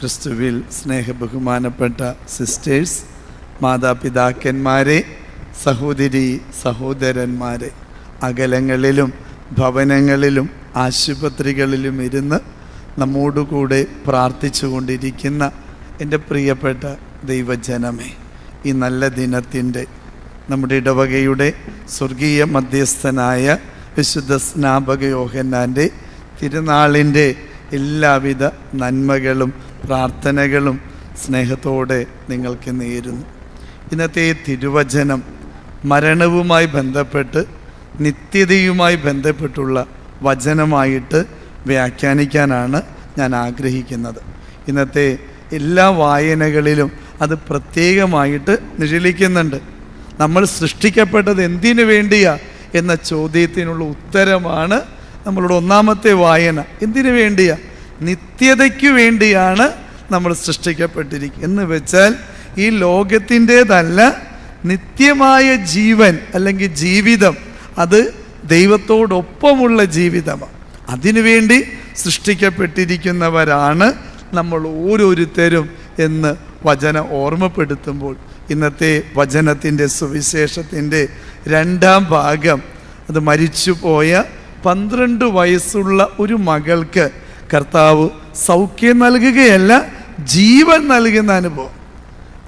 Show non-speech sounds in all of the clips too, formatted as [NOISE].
ക്രിസ്തുവിൽ സ്നേഹബഹുമാനപ്പെട്ട സിസ്റ്റേഴ്സ് മാതാപിതാക്കന്മാരെ സഹോദരി സഹോദരന്മാരെ അകലങ്ങളിലും ഭവനങ്ങളിലും ആശുപത്രികളിലും ഇരുന്ന് നമ്മോടുകൂടെ പ്രാർത്ഥിച്ചു കൊണ്ടിരിക്കുന്ന എന്റെ പ്രിയപ്പെട്ട ദൈവജനമേ ഈ നല്ല ദിനത്തിന്റെ നമ്മുടെ ഇടവകയുടെ സ്വർഗീയ മധ്യസ്ഥനായ വിശുദ്ധ സ്നാപക യോഹന്നാന്റെ തിരുനാളിന്റെ എല്ലാവിധ നന്മകളും പ്രാർത്ഥനകളും സ്നേഹത്തോടെ നിങ്ങൾക്ക് നേരുന്നു. ഇന്നത്തെ തിരുവചനം മരണവുമായി ബന്ധപ്പെട്ട് നിത്യതയുമായി ബന്ധപ്പെട്ടുള്ള വചനമായിട്ട് വ്യാഖ്യാനിക്കാനാണ് ഞാൻ ആഗ്രഹിക്കുന്നത്. ഇന്നത്തെ എല്ലാ വായനകളിലും അത് പ്രത്യേകമായിട്ട് നിഴലിക്കുന്നുണ്ട്. നമ്മൾ സൃഷ്ടിക്കപ്പെട്ടത് എന്തിനു വേണ്ടിയാ എന്ന ചോദ്യത്തിനുള്ള ഉത്തരമാണ് നമ്മളുടെ ഒന്നാമത്തെ വായന. എന്തിനു വേണ്ടിയാ? നിത്യതയ്ക്ക് വേണ്ടിയാണ് നമ്മൾ സൃഷ്ടിക്കപ്പെട്ടിരിക്കുക എന്ന് വെച്ചാൽ ഈ ലോകത്തിന്റെതല്ല നിത്യമായ ജീവൻ അല്ലെങ്കിൽ ജീവിതം അത് ദൈവത്തോടൊപ്പമുള്ള ജീവിതമാണ്. അതിനുവേണ്ടി സൃഷ്ടിക്കപ്പെട്ടിരിക്കുന്നവരാണ് നമ്മൾ ഓരോരുത്തരും എന്ന് വചനം ഓർമ്മപ്പെടുത്തുമ്പോൾ ഇന്നത്തെ വചനത്തിന്റെ സുവിശേഷത്തിന്റെ രണ്ടാം ഭാഗം. അത് മരിച്ചുപോയ പന്ത്രണ്ട് വയസ്സുള്ള ഒരു മകൾക്ക് കർത്താവ് സൗഖ്യം നൽകുകയല്ല ജീവൻ നൽകുന്ന അനുഭവം.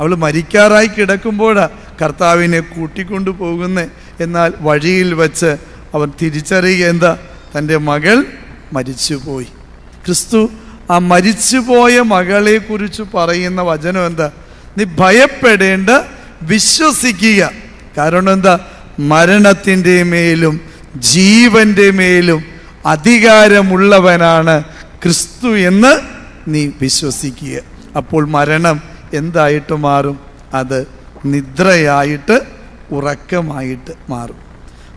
അവൾ മരിക്കാറായി കിടക്കുമ്പോഴാണ് കർത്താവിനെ കൂട്ടിക്കൊണ്ടു പോകുന്നത് എന്നാൽ വഴിയിൽ വച്ച് അവൻ തിരിച്ചറിയുക എന്താ? തന്റെ മകൾ മരിച്ചുപോയി. ക്രിസ്തു ആ മരിച്ചുപോയ മകളെക്കുറിച്ച് പറയുന്ന വചനം എന്താ? നീ ഭയപ്പെടേണ്ട വിശ്വസിക്കുക. കാരണം എന്താ? മരണത്തിന്റെ മേലും ജീവന്റെ മേലും അധികാരമുള്ളവനാണ് ക്രിസ്തു എന്ന് നീ വിശ്വസിക്കുക. അപ്പോൾ മരണം എന്തായിട്ട് മാറും? അത് നിദ്രയായിട്ട് ഉറക്കമായിട്ട് മാറും.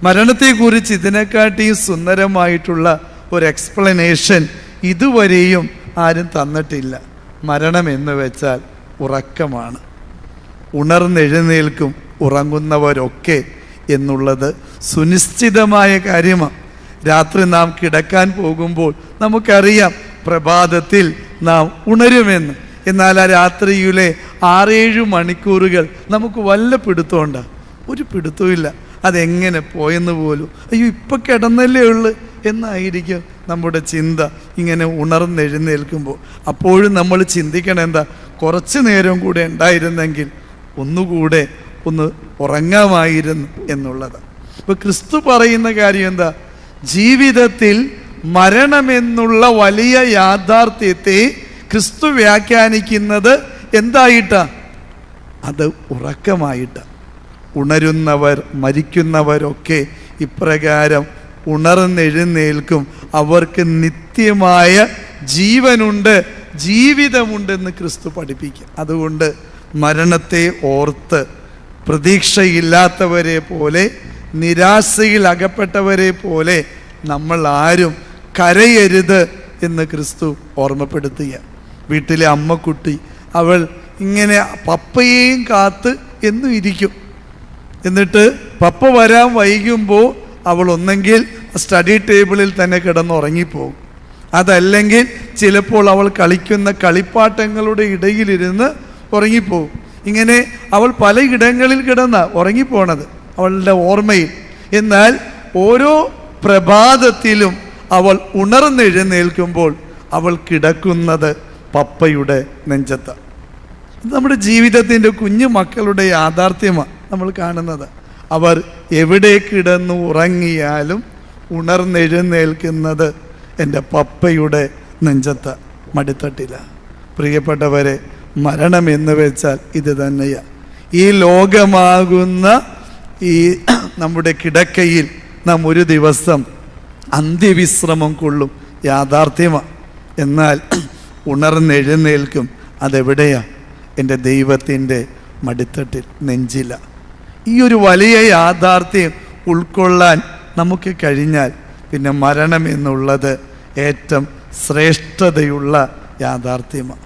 മരണത്തെക്കുറിച്ച് ഇതിനെക്കാട്ടി സുന്ദരമായിട്ടുള്ള ഒരു എക്സ്പ്ലനേഷൻ ഇതുവരെയും ആരും തന്നിട്ടില്ല. മരണം എന്ന് വെച്ചാൽ ഉറക്കമാണ്. ഉണർന്നെഴുന്നേൽക്കും ഉറങ്ങുന്നവരൊക്കെ എന്നുള്ളത് സുനിശ്ചിതമായ കാര്യമാണ് രാത്രി നാം കിടക്കാൻ പോകുമ്പോൾ നമുക്കറിയാം പ്രഭാതത്തിൽ നാം ഉണരുമെന്ന്. എന്നാൽ ആ രാത്രിയിലെ ആറേഴ് മണിക്കൂറുകൾ നമുക്ക് വല്ല പിടുത്തമുണ്ട? ഒരു പിടുത്തവുമില്ല. അതെങ്ങനെ പോയെന്ന് പോലും. അയ്യോ ഇപ്പം കിടന്നല്ലേ ഉള്ളു. എന്നായിരിക്കും നമ്മുടെ ചിന്ത ഇങ്ങനെ ഉണർന്നെഴുന്നേൽക്കുമ്പോൾ. അപ്പോഴും നമ്മൾ ചിന്തിക്കണം എന്താ കുറച്ച് നേരം കൂടെ ഉണ്ടായിരുന്നെങ്കിൽ ഒന്നുകൂടെ ഒന്ന് ഉറങ്ങാമായിരുന്നു എന്നുള്ളത്. ഇപ്പോൾ ക്രിസ്തു പറയുന്ന കാര്യം എന്താ? ജീവിതത്തിൽ മരണമെന്നുള്ള വലിയ യാഥാർത്ഥ്യത്തെ ക്രിസ്തു വ്യാഖ്യാനിക്കുന്നത് എന്തായിട്ടാ? അത് ഉറക്കമായിട്ട്. ഉണരുന്നവർ മരിക്കുന്നവരൊക്കെ ഇപ്രകാരം ഉണർന്നെഴുന്നേൽക്കും. അവർക്ക് നിത്യമായ ജീവനുണ്ട് ജീവിതമുണ്ടെന്ന് ക്രിസ്തു പഠിപ്പിക്കും. അതുകൊണ്ട് മരണത്തെ ഓർത്ത് പ്രതീക്ഷയില്ലാത്തവരെ പോലെ നിരാശയിൽ അകപ്പെട്ടവരെ പോലെ നമ്മൾ ആരും കരയരുത് എന്ന് ക്രിസ്തു ഓർമ്മപ്പെടുത്തുക. വീട്ടിലെ അമ്മക്കുട്ടി അവൾ ഇങ്ങനെ പപ്പയെയും കാത്ത് എന്നും ഇരിക്കും. എന്നിട്ട് പപ്പ വരാൻ വൈകുമ്പോൾ അവൾ ഒന്നെങ്കിൽ സ്റ്റഡി ടേബിളിൽ തന്നെ കിടന്നുറങ്ങിപ്പോകും. അതല്ലെങ്കിൽ ചിലപ്പോൾ അവൾ കളിക്കുന്ന കളിപ്പാട്ടങ്ങളുടെ ഇടയിലിരുന്ന് ഉറങ്ങിപ്പോകും. ഇങ്ങനെ അവൾ പലയിടങ്ങളിൽ കിടന്ന ഉറങ്ങിപ്പോണത്. അവളുടെ ഓർമ്മയിൽ. എന്നാൽ ഓരോ പ്രഭാതത്തിലും അവൾ ഉണർന്നെഴുന്നേൽക്കുമ്പോൾ അവൾ കിടക്കുന്നത് പപ്പയുടെ നെഞ്ചത്ത്. നമ്മുടെ ജീവിതത്തിന്റെ കുഞ്ഞു മക്കളുടെ യാഥാർത്ഥ്യമാണ് നമ്മൾ കാണുന്നത്. അവർ എവിടെ കിടന്നു ഉറങ്ങിയാലും ഉണർന്നെഴുന്നേൽക്കുന്നത് എന്റെ പപ്പയുടെ നെഞ്ചത്ത് മടിത്തട്ടില്ല പ്രിയപ്പെട്ടവരെ മരണം എന്ന് വെച്ചാൽ ഇത് തന്നെയാണ് ഈ ലോകമാകുന്ന ഈ [CLEARS THROAT] നമ്മുടെ കിടക്കയിൽ നാം ഒരു ദിവസം അന്ത്യവിശ്രമം കൊള്ളും. യാഥാർത്ഥ്യമാണ് എന്നാൽ [CLEARS THROAT] ഉണർന്നെഴുന്നേൽക്കും. അതെവിടെയാ? എന്റെ ദൈവത്തിന്റെ മടിത്തട്ടിൽ നെഞ്ചില. ഈ ഒരു വലിയ യാഥാർത്ഥ്യം ഉൾക്കൊള്ളാൻ നമുക്ക് കഴിഞ്ഞാൽ പിന്നെ മരണം എന്നുള്ളത് ഏറ്റവും ശ്രേഷ്ഠതയുള്ള യാഥാർത്ഥ്യമാണ്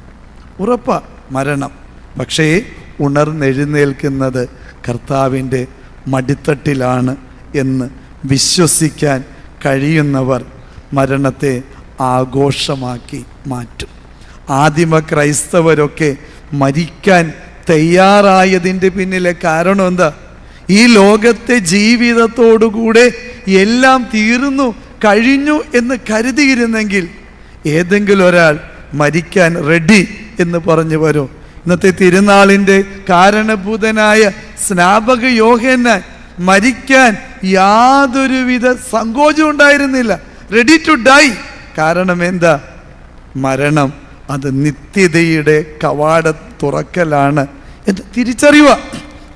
ഉറപ്പാ മരണം. പക്ഷേ ഉണർന്നെഴുന്നേൽക്കുന്നത് കർത്താവിന്റെ മടിത്തട്ടിലാണ് എന്ന് വിശ്വസിക്കാൻ കഴിയുന്നവർ മരണത്തെ ആഘോഷമാക്കി മാറ്റും. ആദിമ ക്രൈസ്തവരൊക്കെ മരിക്കാൻ തയ്യാറായതിന്റെ പിന്നിലെ കാരണം എന്താ? ഈ ലോകത്തെ ജീവിതത്തോടുകൂടെ എല്ലാം തീർന്നു കഴിഞ്ഞു എന്ന് കരുതിയിരുന്നെങ്കിൽ ഏതെങ്കിലും ഒരാൾ മരിക്കാൻ റെഡി എന്ന് പറഞ്ഞു വരും. ഇന്നത്തെ തിരുനാളിന്റെ കാരണഭൂതനായ സ്നാപക യോഹന്നാൻ മരിക്കാൻ യാതൊരുവിധ സങ്കോചം ഉണ്ടായിരുന്നില്ല. റെഡി ടു ഡൈ കാരണം എന്താ? മരണം അത് നിത്യതയുടെ കവാട തുറക്കലാണ് എന്ന് തിരിച്ചറിയുക.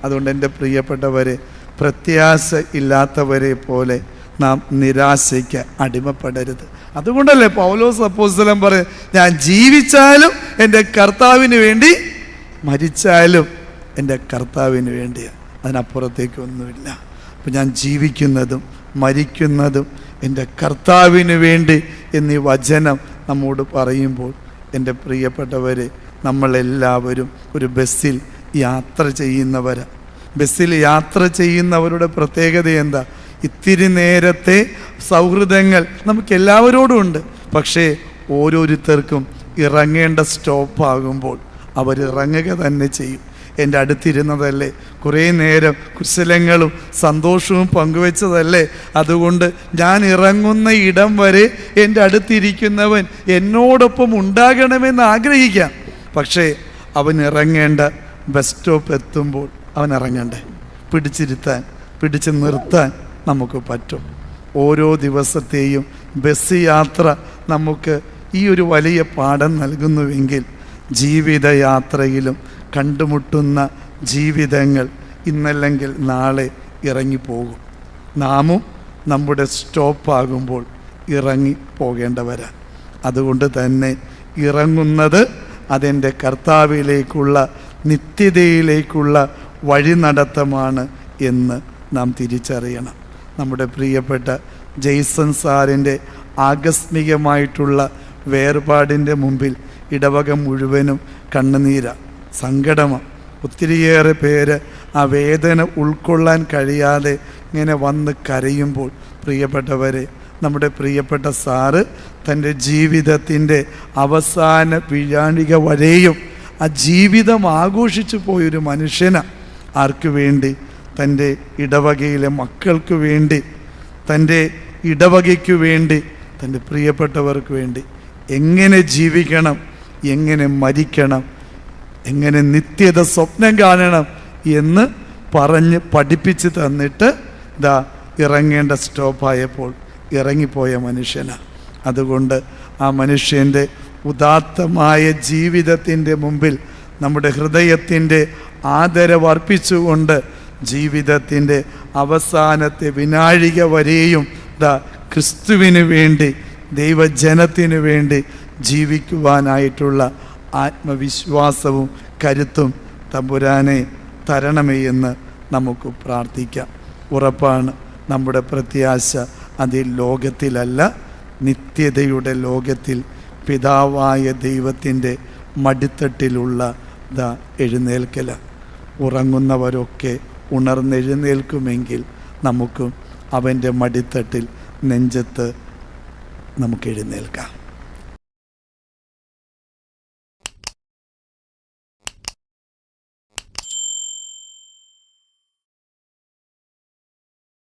അതുകൊണ്ട് എന്റെ പ്രിയപ്പെട്ടവരെ പ്രത്യാശ ഇല്ലാത്തവരെ പോലെ നാം നിരാശയ്ക്ക് അടിമപ്പെടരുത്. അതുകൊണ്ടല്ലേ പൗലോസ് അപ്പോസ്തലം പറയും ഞാൻ ജീവിച്ചാലും എന്റെ കർത്താവിന് വേണ്ടി മരിച്ചാലും എന്റെ കർത്താവിന് വേണ്ടിയാണ് അതിനപ്പുറത്തേക്കൊന്നുമില്ല അപ്പം ഞാൻ ജീവിക്കുന്നതും മരിക്കുന്നതും എന്റെ കർത്താവിന് വേണ്ടി എന്നീ വചനം നമ്മോട് പറയുമ്പോൾ എന്റെ പ്രിയപ്പെട്ടവരെ നമ്മളെല്ലാവരും ഒരു ബസ്സിൽ യാത്ര ചെയ്യുന്നവരാണ് ബസ്സിൽ യാത്ര ചെയ്യുന്നവരുടെ പ്രത്യേകത എന്താ? ഇത്തിരി നേരത്തെ സൗഹൃദങ്ങൾ നമുക്ക് എല്ലാവരോടും ഉണ്ട്. പക്ഷേ ഓരോരുത്തർക്കും ഇറങ്ങേണ്ട സ്റ്റോപ്പാകുമ്പോൾ അവർ ഇറങ്ങുക തന്നെ ചെയ്യും. എന്റെ അടുത്തിരുന്നതല്ലേ? കുറേ നേരം കുശലങ്ങളും സന്തോഷവും പങ്കുവെച്ചതല്ലേ? അതുകൊണ്ട് ഞാൻ ഇറങ്ങുന്ന ഇടം വരെ എന്റെ അടുത്തിരിക്കുന്നവൻ എന്നോടൊപ്പം ഉണ്ടാകണമെന്ന് ആഗ്രഹിക്കാം. പക്ഷേ അവൻ ഇറങ്ങേണ്ട ബസ് സ്റ്റോപ്പ് എത്തുമ്പോൾ അവൻ ഇറങ്ങണ്ടേ? പിടിച്ചിരുത്താൻ പിടിച്ചു നിർത്താൻ നമുക്ക് പറ്റും. ഓരോ ദിവസത്തെയും ബസ് യാത്ര നമുക്ക് ഈ ഒരു വലിയ പാഠം നൽകുന്നുവെങ്കിൽ ജീവിതയാത്രയിലും കണ്ടുമുട്ടുന്ന ജീവിതങ്ങൾ ഇന്നല്ലെങ്കിൽ നാളെ ഇറങ്ങിപ്പോകും. നാമും നമ്മുടെ സ്റ്റോപ്പാകുമ്പോൾ ഇറങ്ങി പോകേണ്ടവരാണ് അതുകൊണ്ട് തന്നെ ഇറങ്ങുന്നത് അതെന്റെ കർത്താവിലേക്കുള്ള നിത്യതയിലേക്കുള്ള വഴി നടത്തമാണ് എന്ന് നാം തിരിച്ചറിയണം. നമ്മുടെ പ്രിയപ്പെട്ട ജെയ്സൺ സാറിന്റെ ആകസ്മികമായിട്ടുള്ള വേർപാടിന്റെ മുമ്പിൽ ഇടവക മുഴുവനും കണ്ണുനീര. സങ്കടമാണ് ഒത്തിരിയേറെ പേര് ആ വേദന ഉൾക്കൊള്ളാൻ കഴിയാതെ ഇങ്ങനെ വന്ന് കരയുമ്പോൾ പ്രിയപ്പെട്ടവരെ നമ്മുടെ പ്രിയപ്പെട്ട സാറ് തന്റെ ജീവിതത്തിന്റെ അവസാന പിഴാണിക വരെയും ആ ജീവിതം ആഘോഷിച്ചു പോയൊരു മനുഷ്യന്. ആർക്കു വേണ്ടി? തന്റെ ഇടവകയിലെ മക്കൾക്ക് വേണ്ടി തന്റെ ഇടവകയ്ക്ക് വേണ്ടി തന്റെ പ്രിയപ്പെട്ടവർക്ക് വേണ്ടി. എങ്ങനെ ജീവിക്കണം? എങ്ങനെ മരിക്കണം? എങ്ങനെ നിത്യത സ്വപ്നം കാണണം? എന്ന് പറഞ്ഞ് പഠിപ്പിച്ച് തന്നിട്ട് ഇതാ ഇറങ്ങേണ്ട സ്റ്റോപ്പായപ്പോൾ ഇറങ്ങിപ്പോയ മനുഷ്യനാണ് അതുകൊണ്ട് ആ മനുഷ്യന്റെ ഉദാത്തമായ ജീവിതത്തിന്റെ മുമ്പിൽ നമ്മുടെ ഹൃദയത്തിന്റെ ആദരവർപ്പിച്ചുകൊണ്ട് ജീവിതത്തിന്റെ അവസാനത്തെ വിനാഴിക വരെയും ദ ക്രിസ്തുവിന് വേണ്ടി ദൈവജനത്തിനു വേണ്ടി ജീവിക്കുവാനായിട്ടുള്ള ആത്മവിശ്വാസവും കരുത്തും തമ്പുരാനെ തരണമേ എന്ന് നമുക്ക് പ്രാർത്ഥിക്കാം. ഉറപ്പാണ് നമ്മുടെ പ്രത്യാശ അതിൽ ലോകത്തിലല്ല നിത്യതയുടെ ലോകത്തിൽ പിതാവായ ദൈവത്തിന്റെ മടിത്തട്ടിലുള്ള ദ എഴുന്നേൽക്കല ഉറങ്ങുന്നവരൊക്കെ ഉണർന്നെഴുന്നേൽക്കുമെങ്കിൽ നമുക്കും അവന്റെ മടിത്തട്ടിൽ നെഞ്ചത്ത് നമുക്ക് എഴുന്നേൽക്കാം.